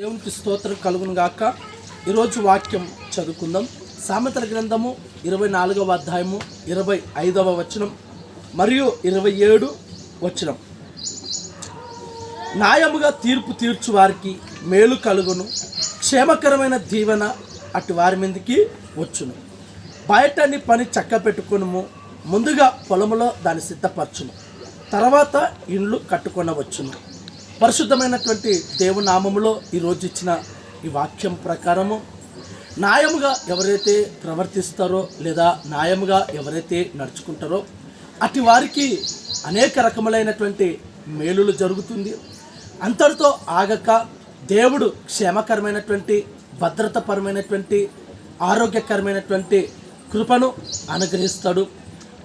దేవునికి స్తోత్రం కలుగును గాక. ఈరోజు వాక్యం చదువుకుందాం. సామెతల గ్రంథము ఇరవై నాలుగవ అధ్యాయము ఇరవై ఐదవ వచనం మరియు ఇరవై ఏడు వచనం. న్యాయముగా తీర్పు తీర్చు వారికి మేలు కలుగును. క్షేమకరమైన దీవెన అటు వారి మీదకి వచ్చును. బయటని పని చక్క పెట్టుకును ముందుగా పొలములో దాన్ని సిద్ధపరచును. తర్వాత ఇండ్లు కట్టుకొనవచ్చును. పరిశుద్ధమైనటువంటి దేవునామములో ఈరోజు ఇచ్చిన ఈ వాక్యం ప్రకారము న్యాయముగా ఎవరైతే ప్రవర్తిస్తారో లేదా న్యాయముగా ఎవరైతే నడుచుకుంటారో అటు వారికి అనేక రకములైనటువంటి మేలులు జరుగుతుంది. అంతటితో ఆగక దేవుడు క్షేమకరమైనటువంటి భద్రతపరమైనటువంటి ఆరోగ్యకరమైనటువంటి కృపను అనుగ్రహిస్తాడు.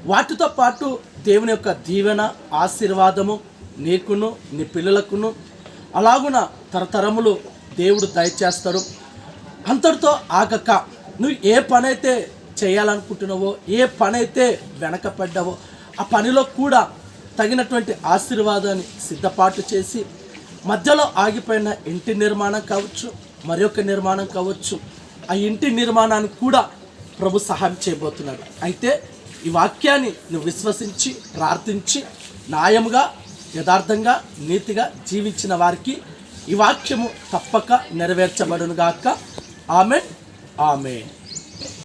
వాటితో పాటు దేవుని యొక్క దీవెన ఆశీర్వాదము నీకును నీ పిల్లలకును అలాగున తరతరములు దేవుడు దయచేస్తారు. అంతటితో ఆగక నువ్వు ఏ పనైతే చేయాలనుకుంటున్నావో ఏ పనైతే వెనకపడ్డావో ఆ పనిలో కూడా తగినటువంటి ఆశీర్వాదాన్ని సిద్ధపాటు చేసి మధ్యలో ఆగిపోయిన ఇంటి నిర్మాణం కావచ్చు మరొక నిర్మాణం కావచ్చు ఆ ఇంటి నిర్మాణానికి కూడా ప్రభు సహాయం చేయబోతున్నాడు. అయితే ఈ వాక్యాన్ని నువ్వు విశ్వసించి ప్రార్థించి న్యాయముగా యథార్థంగా నీతిగా జీవించిన వారికి ఈ వాక్యము తప్పక నెరవేర్చబడునుగాక. ఆమె ఆమె